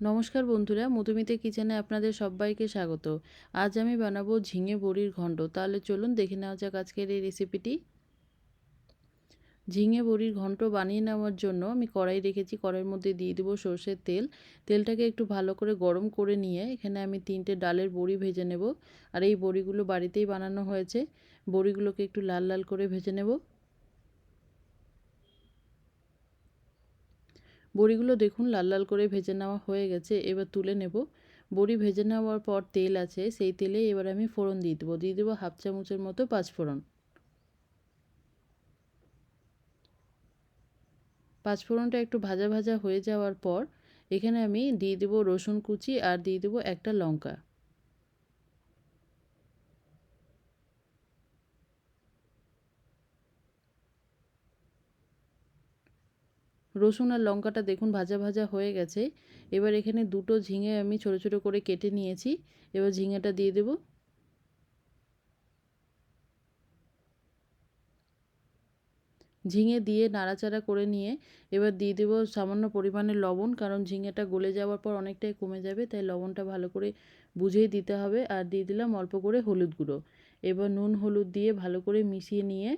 নমস্কার বন্ধুরা, মধুমিতা কিচেনে আপনাদের সবাইকে স্বাগত। আজ আমি বানাবো ঝিঙে বড়ির ঘন্ট। তাহলে চলুন দেখে নেওয়া যাক আজকের এই রেসিপিটি ঝিঙে বড়ির ঘন্ট বানিয়ে নেওয়ার জন্য আমি কড়াই রেখেছি। কড়াইয়ের মধ্যে দিয়ে দেবো সর্ষের তেল। তেলটাকে একটু ভালো করে গরম করে নিয়ে এখানে আমি তিনটে ডালের বড়ি ভেজে নেব। আর এই বড়িগুলো বাড়িতেই বানানো হয়েছে। বড়িগুলোকে একটু লাল লাল করে ভেজে নেব। বড়িগুলো দেখুন, লাল লাল করে ভেজে নেওয়া হয়ে গেছে, এবার তুলে নেব। বড়ি ভেজে নেওয়ার পর তেল আছে, সেই তেলে এবার আমি ফোড়ন দিয়ে দেবো। দিয়ে দেবো হাফ চামচের মতো পাঁচ ফোড়ন। পাঁচফোড়নটা একটু ভাজা ভাজা হয়ে যাওয়ার পর এখানে আমি দিয়ে দেবো রসুন কুচি আর দিয়ে দেবো একটা লঙ্কা। রসুন আর লঙ্কাটা দেখুন ভাজা ভাজা হয়ে গেছে। এবার এখানে দুটো ঝিঙে আমি ছোট ছোট করে কেটে নিয়েছি। এবার ঝিঙেটা দিয়ে দেব। ঝিঙে দিয়ে নাড়াচাড়া করে নিয়ে এবার দিয়ে দেবো সামান্য পরিমাণে লবণ, কারণ ঝিঙেটা গলে যাওয়ার পর অনেকটাই কমে যাবে, তাই লবণটা ভালো করে বুঝেই দিতে হবে। আর দিয়ে দিলাম অল্প করে হলুদ গুঁড়ো। এবার নুন হলুদ দিয়ে ভালো করে মিশিয়ে নিয়ে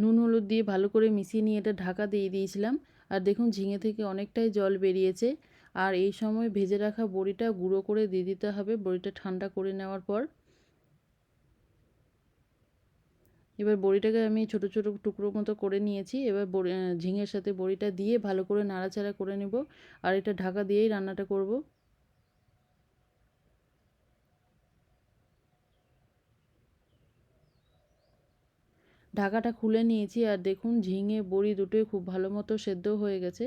নুন, হলুদ দিয়ে ভালো করে মিশিয়ে নিয়ে এটা ঢাকা দিয়ে দিয়েছিলাম। আর দেখুন, ঝিঙে থেকে অনেকটাই জল বেরিয়েছে। আর এই সময় ভেজে রাখা বড়িটা গুঁড়ো করে দিয়ে দিতে হবে, বড়িটা ঠান্ডা করে নেওয়ার পর। এবার বড়িটাকে আমি ছোট ছোট টুকরো মতো করে নিয়েছি। এবার বড়ি, ঝিঙের সাথে বড়িটা দিয়ে ভালো করে নাড়াচাড়া করে নেব। আর এটা ঢাকা দিয়েই রান্নাটা করব। ঢাকাটা খুলে নিয়েছি আর দেখুন ঝিঙে, বড়ি দুটোই খুব ভালো মতো সেদ্ধ হয়ে গেছে।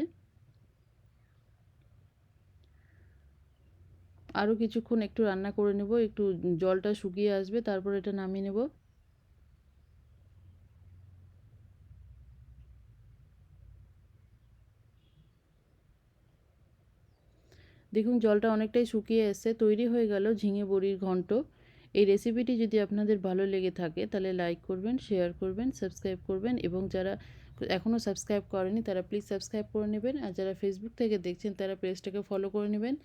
আরও কিছুক্ষণ একটু রান্না করে নেব, একটু জলটা শুকিয়ে আসবে, তারপর এটা নামিয়ে নেব। দেখুন জলটা অনেকটাই শুকিয়ে এসছে, তৈরি হয়ে গেল ঝিঙে, বড়ির ঘন্ট। এই রেসিপিটি যদি আপনাদের ভালো লেগে থাকে, তাহলে লাইক করবেন শেয়ার করবেন সাবস্ক্রাইব করবেন এবং যারা এখনও সাবস্ক্রাইব করেনি, তারা প্লিজ সাবস্ক্রাইব করে নেবেন। আর যারা ফেসবুক থেকে দেখছেন, তারা পেজটাকে ফলো করে নেবেন।